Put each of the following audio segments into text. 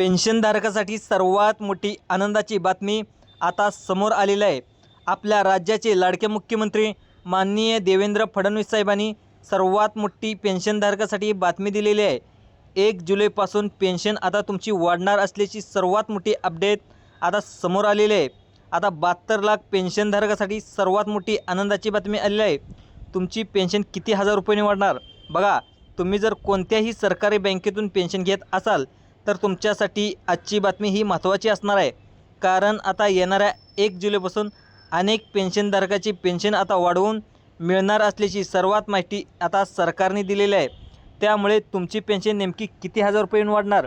पेन्शनधारकासाठी सर्वात मोठी आनंदाची बातमी आता समोर आलेली आहे. आपल्या राज्याचे लाडके मुख्यमंत्री माननीय देवेंद्र फडणवीस साहेबांनी सर्वात मोठी पेन्शनधारकासाठी बातमी दिलेली आहे. एक जुलैपासून पेन्शन आता तुमची वाढणार असल्याची सर्वात मोठी अपडेट आता समोर आलेली आहे. आता बहात्तर लाख पेन्शनधारकासाठी सर्वात मोठी आनंदाची बातमी आलेली आहे. तुमची पेन्शन किती हजार रुपयांनी वाढणार? बघा तुम्ही जर कोणत्याही सरकारी बँकेतून पेन्शन घेत असाल तर तुमच्यासाठी आजची बातमी ही महत्त्वाची असणार आहे. कारण आता येणाऱ्या एक जुलैपासून अनेक पेन्शनधारकाची पेन्शन आता वाढवून मिळणार असल्याची सर्वात माहिती आता सरकारने दिलेली आहे. त्यामुळे तुमची पेन्शन नेमकी किती हजार रुपयांनी वाढणार?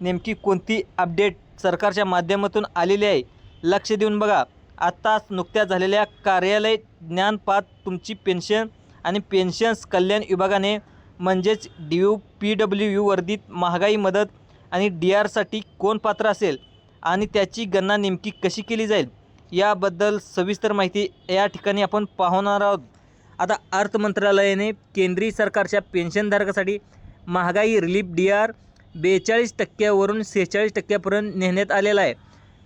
नेमकी कोणती अपडेट सरकारच्या माध्यमातून आलेली आहे? लक्ष देऊन बघा. आत्ताच नुकत्याच झालेल्या कार्यालय ज्ञानपात तुमची पेन्शन आणि पेन्शन्स कल्याण विभागाने म्हणजेच D U P W U वर्धित महागाई मदत आणि डी आरसाठी कोण पात्र असेल आणि त्याची गणना नेमकी कशी केली जाईल याबद्दल सविस्तर माहिती या ठिकाणी आपण पाहणार आहोत. आता अर्थ मंत्रालयाने केंद्रीय सरकारच्या पेन्शनधारकासाठी महागाई रिलीफ डी आर बेचाळीस टक्क्यावरून सेहेचाळीस टक्क्यापर्यंत नेण्यात आलेला आहे.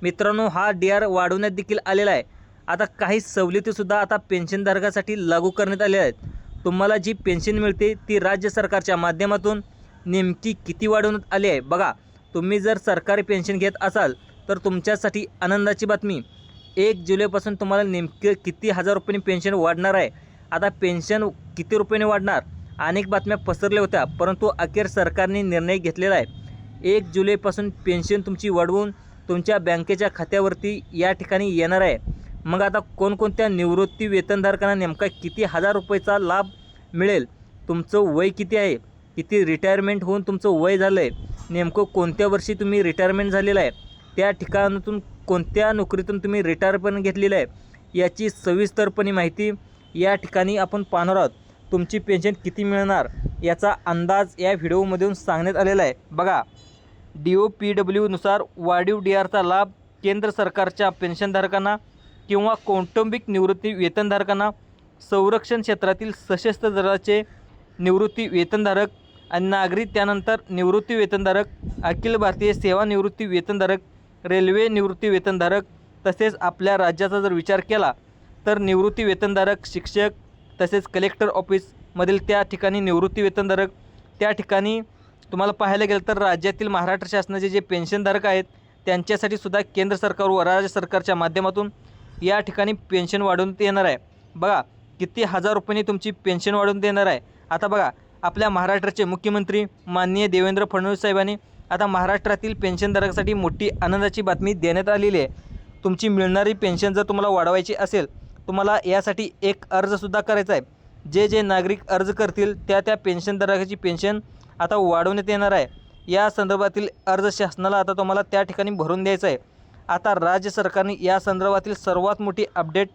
मित्रांनो हा डी आर वाढवण्यात देखील आलेला आहे. आता काही सवलतीसुद्धा आता पेन्शनधारकासाठी लागू करण्यात आल्या आहेत. तुम्हाला जी पेन्शन मिळते ती राज्य सरकारच्या माध्यमातून नेमकी किती वाढवण्यात आली आहे? बघा तुम्ही जर सरकारी पेन्शन घेत असाल तर तुमच्यासाठी आनंदाची बातमी. एक जुलैपासून तुम्हाला नेमके किती हजार रुपयांनी पेन्शन वाढणार आहे? आता पेन्शन किती रुपयाने वाढणार? अनेक बातम्या पसरल्या होत्या परंतु अखेर सरकारने निर्णय घेतलेला आहे. एक जुलैपासून पेन्शन तुमची वाढवून तुमच्या बँकेच्या खात्यावरती या ठिकाणी येणार आहे. मग आता कोणकोणत्या निवृत्ती वेतनधारकांना नेमका किती हजार रुपयेचा लाभ मिळेल? तुमचं वय किती आहे? किती रिटायरमेंट होऊन तुमचं वय झालं आहे नेमकं कोणत्या वर्षी तुम्ही रिटायरमेंट झालेलं आहे? त्या ठिकाणातून कोणत्या नोकरीतून तुम्ही रिटायरमेंट घेतलेलं आहे? याची सविस्तरपणे माहिती या ठिकाणी आपण पाहणार आहोत. तुमची पेन्शन किती मिळणार? याचा अंदाज या व्हिडिओमधून सांगण्यात आलेला आहे. बघा डी ओ पी डब्ल्यूनुसार वाढीव डी आरचा लाभ केंद्र सरकारच्या पेन्शनधारकांना किंवा कौटुंबिक निवृत्ती वेतनधारकांना संरक्षण क्षेत्रातील सशस्त्र दलाचे निवृत्ती वेतनधारक आणि नागरिक त्यानंतर निवृत्ती वेतनधारक अखिल भारतीय सेवानिवृत्ती वेतनधारक रेल्वे निवृत्ती वेतनधारक तसेच आपल्या राज्याचा जर विचार केला तर निवृत्ती वेतनधारक शिक्षक तसेच कलेक्टर ऑफिसमधील त्या ठिकाणी निवृत्ती वेतनधारक त्या ठिकाणी तुम्हाला पाहायला गेलं तर राज्यातील महाराष्ट्र शासनाचे जे पेन्शनधारक आहेत त्यांच्यासाठी सुद्धा केंद्र सरकार व राज्य सरकारच्या माध्यमातून या ठिकाणी पेन्शन वाढवण्यात येणार आहे. बघा किती हजार रुपयांनी तुमची पेन्शन वाढवून देणार आहे. आता बघा आपल्या महाराष्ट्राचे मुख्यमंत्री माननीय देवेंद्र फडणवीस साहेबांनी आता महाराष्ट्रातील पेन्शनधारकासाठी मोठी आनंदाची बातमी देण्यात आलेली आहे. तुमची मिळणारी पेन्शन जर तुम्हाला वाढवायची असेल तुम्हाला यासाठी एक अर्जसुद्धा करायचा आहे. जे जे नागरिक अर्ज करतील त्या त्या पेन्शनधारकाची पेन्शन आता वाढवण्यात येणार आहे. या संदर्भातील अर्ज शासनाला आता तुम्हाला त्या ठिकाणी भरून द्यायचं आहे. आता राज्य सरकारने या संदर्भातील सर्वात मोठी अपडेट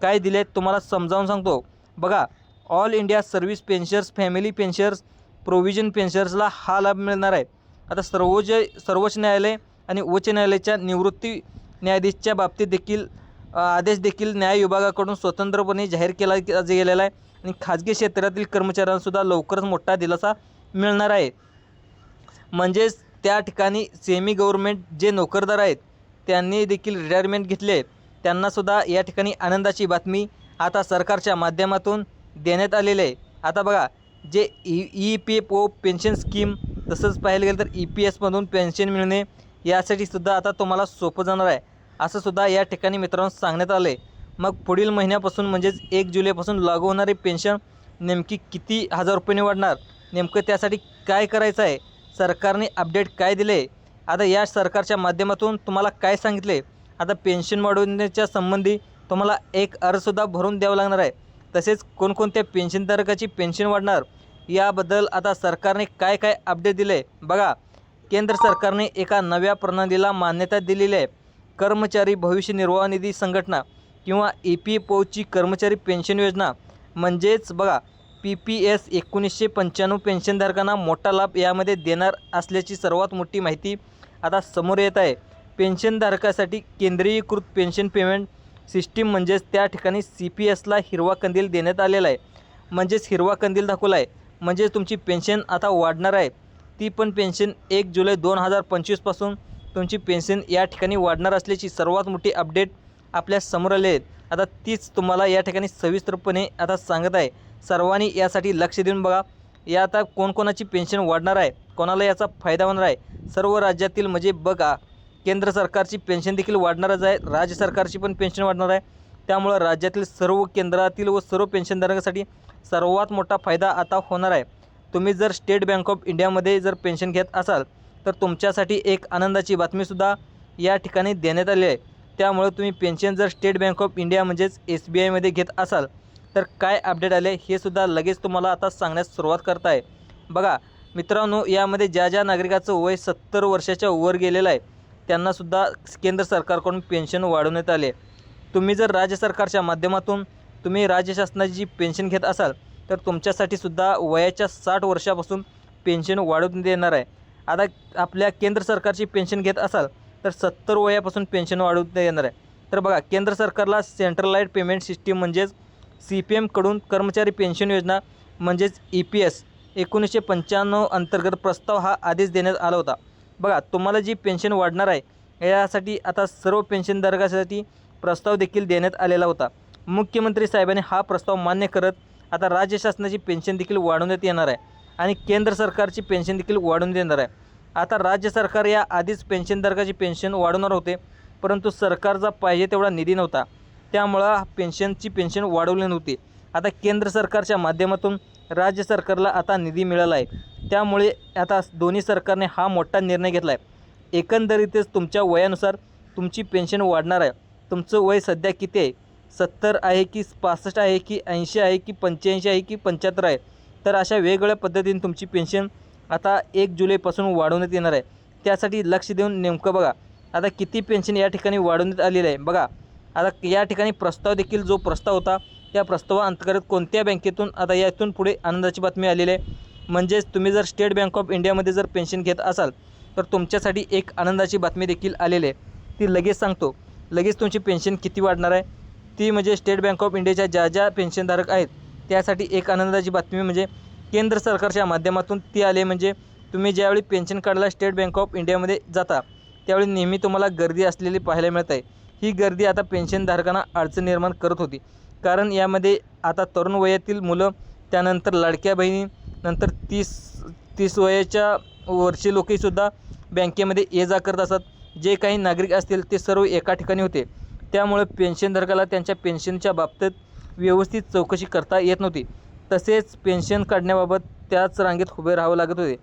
काय दिले आहेत तुम्हाला समजावून सांगतो. बघा all India service pensioners family pensioners provision पेन्शर्सला हा लाभ मिळणार आहे. आता सर्वोच्च सर्वोच्च न्यायालय आणि उच्च न्यायालयाच्या निवृत्ती न्यायाधीशच्या बाबतीत देखील आदेश देखील न्याय विभागाकडून स्वतंत्रपणे जाहीर केला गेलेला आहे. आणि खाजगी क्षेत्रातील कर्मचाऱ्यांनासुद्धा लवकरच मोठा दिलासा मिळणार आहे. म्हणजेच त्या ठिकाणी सेमी गव्हर्मेंट जे नोकरदार आहेत त्यांनी देखील रिटायरमेंट घेतले. आहे त्यांनासुद्धा या ठिकाणी आनंदाची बातमी आता सरकारच्या माध्यमातून देण्यात आलेले आहे. आता बघा जे E E P F O pension scheme तसंच पाहायला गेलं तर ई पी एसमधून पेन्शन मिळणे यासाठी सुद्धा आता तुम्हाला सोपं जाणार आहे. असं सुद्धा या ठिकाणी मित्रांनो सांगण्यात आलं आहे मग पुढील महिन्यापासून म्हणजेच एक जुलैपासून लागू होणारी पेन्शन नेमकी किती हजार रुपयाने वाढणार? नेमकं त्यासाठी काय करायचं आहे? सरकारने अपडेट काय दिले आता या सरकारच्या माध्यमातून तुम्हाला काय सांगितले आता पेन्शन वाढवण्याच्या संबंधी तुम्हाला एक अर्जसुद्धा भरून द्यावं लागणार आहे. तसेच कोणकोणत्या पेन्शनधारकाची पेन्शन वाढणार याबद्दल आता सरकारने काय काय अपडेट दिले? बघा केंद्र सरकारने एका नव्या प्रणालीला मान्यता दिलेली आहे. कर्मचारी भविष्य निर्वाह निधी संघटना किंवा ई पी एफ ओची कर्मचारी पेन्शन योजना. म्हणजेच बघा पी पी एस एकोणीसशे पंच्याण्णव पेन्शनधारकांना मोठा लाभ यामध्ये देणार असल्याची सर्वात मोठी माहिती आता समोर येत आहे. पेन्शनधारकासाठी केंद्रीयकृत पेन्शन पेमेंट सिस्टीम म्हणजेच त्या ठिकाणी सी पी एसला हिरवा कंदील देण्यात आलेला आहे. म्हणजेच हिरवा कंदील दाखवला आहे म्हणजेच तुमची पेन्शन आता वाढणार आहे. ती पण पेन्शन एक जुलै दोन हजार पंचवीसपासून तुमची पेन्शन या ठिकाणी वाढणार असल्याची सर्वात मोठी अपडेट आपल्यासमोर आले आहेत आता तीच तुम्हाला या ठिकाणी सविस्तरपणे आता सांगत आहे. सर्वांनी यासाठी लक्ष देऊन बघा. या आता कोणकोणाची पेन्शन वाढणार आहे? कोणाला याचा फायदा होणार आहे? सर्व राज्यातील म्हणजे बघा. केंद्र सरकारची पेन्शन देखील वाढणारच आहे. राज्य सरकारची पण पेन्शन वाढणार आहे. त्यामुळं राज्यातील सर्व केंद्रातील व सर्व पेन्शनधारकांसाठी सर्वात मोठा फायदा आता होणार आहे. तुम्ही जर स्टेट बँक ऑफ इंडियामध्ये जर पेन्शन घेत असाल तर तुमच्यासाठी एक आनंदाची बातमीसुद्धा या ठिकाणी देण्यात आली आहे. त्यामुळं तुम्ही पेन्शन जर स्टेट बँक ऑफ इंडिया म्हणजेच एस बी आयमध्ये घेत असाल तर काय अपडेट आले हे सुद्धा लगेच तुम्हाला आता सांगण्यास सुरुवात करत आहे बघा मित्रांनो यामध्ये ज्या ज्या नागरिकाचं वय सत्तर वर्षाच्या वर गेलेलं आहे त्यांनासुद्धा केंद्र सरकारकडून पेन्शन वाढवण्यात आले. तुम्ही जर राज्य सरकारच्या माध्यमातून तुम्ही राज्य शासनाची जी पेन्शन घेत असाल तर तुमच्यासाठी सुद्धा वयाच्या साठ वर्षापासून पेन्शन वाढवून देणार आहे. आता आपल्या केंद्र सरकारची पेन्शन घेत असाल तर सत्तर वयापासून पेन्शन वाढवून देणार आहे. तर बघा केंद्र सरकारला सेंट्रलाइड पेमेंट सिस्टीम म्हणजेच सी पी एमकडून कर्मचारी पेन्शन योजना म्हणजेच ई पी एस एकोणीसशे पंच्याण्णव अंतर्गत प्रस्ताव हा आदेश देण्यात आला होता. बघा तुम्हाला जी पेन्शन वाढणार आहे यासाठी आता सर्व पेन्शनधारकासाठी प्रस्ताव देखील देण्यात आलेला होता. मुख्यमंत्री साहेबांनी हा प्रस्ताव मान्य करत आता राज्य शासनाची पेन्शन देखील वाढवण्यात येणार आहे आणि केंद्र सरकारची पेन्शन देखील वाढवून देणार आहे. आता राज्य सरकार या आधीच पेन्शनधारकाची पेन्शन वाढवणार होते परंतु सरकारचा पाहिजे तेवढा निधी नव्हता. त्यामुळं पेन्शनची पेन्शन वाढवली नव्हती. आता केंद्र सरकारच्या माध्यमातून राज्य सरकारला आता निधी मिळाला आहे. त्यामुळे आता दोन्ही सरकारने हा मोठा निर्णय घेतला आहे एकंदरीतच तुमच्या वयानुसार तुमची पेन्शन वाढणार आहे. तुमचं वय सध्या किती आहे? सत्तर आहे की पासष्ट आहे की ऐंशी आहे की पंच्याऐंशी आहे की पंच्याहत्तर आहे? तर अशा वेगवेगळ्या पद्धतीने तुमची पेन्शन आता एक जुलैपासून वाढवण्यात येणार आहे. त्यासाठी लक्ष देऊन नेमकं बघा. आता किती पेन्शन या ठिकाणी वाढवण्यात आलेलं आहे? बघा. आता या ठिकाणी प्रस्ताव देखील जो प्रस्ताव होता त्या प्रस्तावाअंतर्गत कोणत्या बँकेतून आता यातून पुढे आनंदाची बातमी आलेली आहे. म्हणजेच तुम्ही जर स्टेट बँक ऑफ इंडियामध्ये जर पेन्शन घेत असाल तर तुमच्यासाठी एक आनंदाची बातमी देखील आलेली आहे. ती लगेच सांगतो. लगेच तुमची पेन्शन किती वाढणार आहे? ती म्हणजे स्टेट बँक ऑफ इंडियाच्या ज्या ज्या पेन्शनधारक आहेत त्यासाठी एक आनंदाची बातमी म्हणजे केंद्र सरकारच्या माध्यमातून ती आले म्हणजे तुम्ही ज्यावेळी पेन्शन काढायला स्टेट बँक ऑफ इंडियामध्ये जाता त्यावेळी नेहमी तुम्हाला गर्दी असलेली पाहायला मिळत आहे ही गर्दी आता पेन्शनधारकांना अडचण निर्माण करत होती. कारण यामध्ये आता तरुण वयातील मुलं त्यानंतर लाडक्या बहिणी नंतर तीस तीस वयाच्या वर्षी लोकहीसुद्धा बँकेमध्ये ये जा करत असतात जे काही नागरिक असतील ते सर्व एका ठिकाणी होते. त्यामुळे पेन्शनधारकाला त्यांच्या पेन्शनच्या बाबतीत व्यवस्थित चौकशी करता येत नव्हती. तसेच पेन्शन काढण्याबाबत त्याच रांगेत उभे राहावं लागत होते.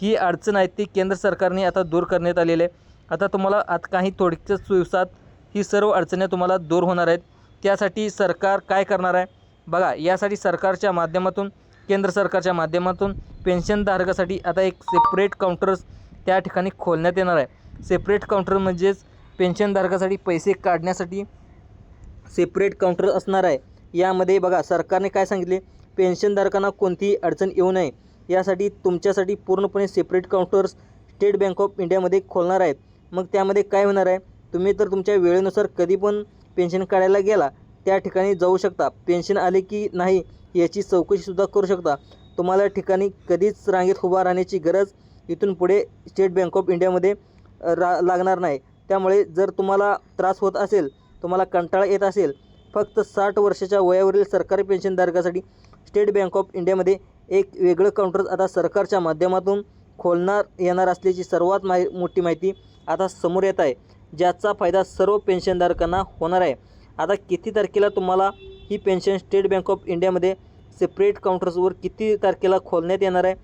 ही अडचण आहे ती केंद्र सरकारने आता दूर करण्यात आलेली आहे. आता तुम्हाला आत काही थोडक्याच दिवसात ही सर्व अडचणी तुम्हाला दूर होणार आहेत. त्यासाठी सरकार काय करणार आहे? बघा यासाठी सरकारच्या माध्यमातून केंद्र सरकारच्या माध्यमातून पेन्शनधारकासाठी आता एक सेपरेट काउंटर्स त्या ठिकाणी खोलण्यात येणार आहे. सेपरेट काउंटर म्हणजेच पेन्शनधारकासाठी पैसे काढण्यासाठी सेपरेट काउंटर असणार आहे. यामध्ये बघा सरकारने काय सांगितले? पेन्शनधारकांना कोणतीही अडचण येऊ नये. यासाठी तुमच्यासाठी पूर्णपणे separate counters state bank of इंडियामध्ये खोलणार आहेत. मग त्यामध्ये काय होणार आहे? तुम्ही तर तुमच्या वेळेनुसार कधी पण पेन्शन काढायला गेला त्या ठिकाणी जाऊ शकता. पेन्शन आले की नाही याची चौकशीसुद्धा करू शकता. तुम्हाला ठिकाणी कधीच रांगेत उभा राहण्याची गरज इथून पुढे स्टेट बँक ऑफ इंडियामध्ये रा लागणार नाही. त्यामुळे जर तुम्हाला त्रास होत असेल तुम्हाला कंटाळा येत असेल फक्त साठ वर्षाच्या वयावरील सरकारी पेन्शनधारकासाठी स्टेट बँक ऑफ इंडियामध्ये एक वेगळं काउंटर आता सरकारच्या माध्यमातून खोलणार येणार असल्याची सर्वात माहि मोठी माहिती आता समोर येत आहे. ज्याचा फायदा सर्व पेन्शनधारकांना होणार आहे. आता किती तारखेला तुम्हाला ही पेन्शन स्टेट बँक ऑफ इंडियामध्ये सेपरेट काउंटर्सवर किती तारखेला खोलण्यात येणार आहे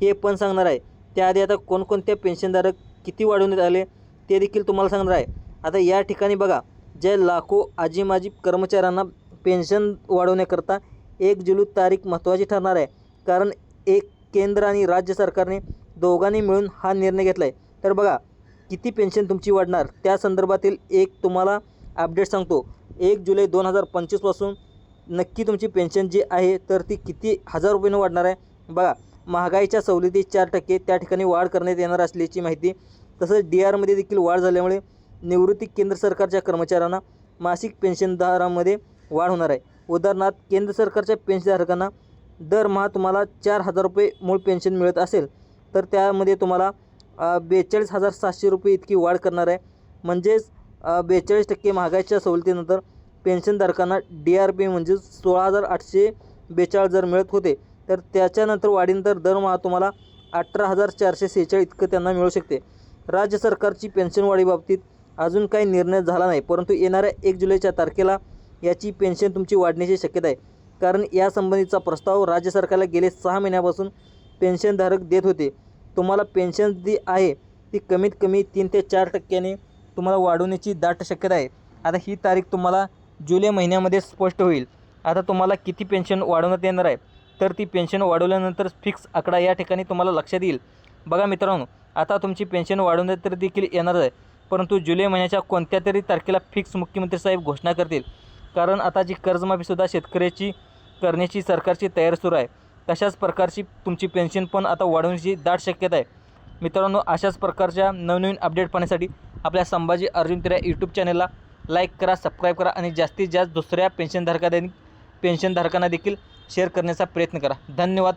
हे पण सांगणार आहे. त्याआधी आता कोणकोणत्या पेन्शनधारक किती वाढवण्यात आले ते देखील तुम्हाला सांगणार आहे. आता या ठिकाणी बघा जे लाखो आजी माजी कर्मचाऱ्यांना पेन्शन वाढवण्याकरता एक जुलै तारीख महत्त्वाची ठरणार आहे. कारण एक केंद्र आणि राज्य सरकारने दोघांनी मिळून हा निर्णय घेतला आहे तर बघा किती पेन्शन तुमची वाढणार? त्या संदर्भातील एक तुम्हाला अपडेट सांगतो. एक जुलै दोन हजार पंचवीसपासून नक्की तुमची पेन्शन जी आहे तर ती किती हजार रुपयानं वाढणार आहे? बघा महागाईच्या सवलती चार टक्के त्या ठिकाणी वाढ करण्यात येणार असल्याची माहिती. तसंच डी आरमध्ये देखील वाढ झाल्यामुळे निवृत्ती केंद्र सरकारच्या कर्मचाऱ्यांना मासिक पेन्शनदारामध्ये वाढ होणार आहे. उदाहरणार्थ केंद्र सरकारच्या पेन्शनधारकांना दरमहा तुम्हाला चार हजार रुपये मूळ पेन्शन मिळत असेल तर त्यामध्ये तुम्हाला बेचाळीस हजार सातशे रुपये इतकी वाढ करणार आहे. म्हणजेच बेचाळीस टक्के महागाईच्या सवलतीनंतर पेन्शनधारकांना डी आर पी म्हणजे सोळा हजार आठशे बेचाळीस जर मिळत होते तर त्याच्यानंतर वाढीनंतर दरमहा तुम्हाला अठरा हजार चारशे सेहेचाळीस इतकं त्यांना मिळू शकते. राज्य सरकारची पेन्शन वाढीबाबतीत अजून काही निर्णय झाला नाही परंतु येणाऱ्या एक जुलैच्या तारखेला याची पेन्शन तुमची वाढण्याची शक्यता आहे. कारण यासंबंधीचा प्रस्ताव राज्य सरकारला गेले सहा महिन्यापासून पेन्शनधारक देत होते. तुम्हाला पेन्शन जी आहे ती कमीत कमी तीन ते चार टक्क्याने तुम्हाला वाढवण्याची दाट शक्यता आहे. आता ही तारीख तुम्हाला जुलै महिन्यामध्ये स्पष्ट होईल. आता तुम्हाला किती पेन्शन वाढवण्यात येणार आहे? तर ती पेन्शन वाढवल्यानंतर फिक्स आकडा या ठिकाणी तुम्हाला लक्षात येईल. बघा मित्रांनो आता तुमची पेन्शन वाढवण्यात तर देखील येणार आहे. परंतु जुलै महिन्याच्या कोणत्या तरी तारखेला फिक्स मुख्यमंत्री साहेब घोषणा करतील? कारण आता जी कर्जमाफीसुद्धा शेतकऱ्याची करण्याची सरकारची तयारी सुरू आहे. तशाच प्रकारची तुमची पेन्शन पण आता वाढवण्याची दाट शक्यता आहे. मित्रांनो अशाच प्रकारच्या नवनवीन अपडेट पाहण्यासाठी आपल्या संभाजी अर्जुन तेरा यूट्यूब चॅनलला लाईक करा सबस्क्राईब करा आणि जास्तीत जास्त दुसऱ्या पेन्शनधारका पेन्शनधारकांना देखील शेअर करण्याचा प्रयत्न करा. धन्यवाद.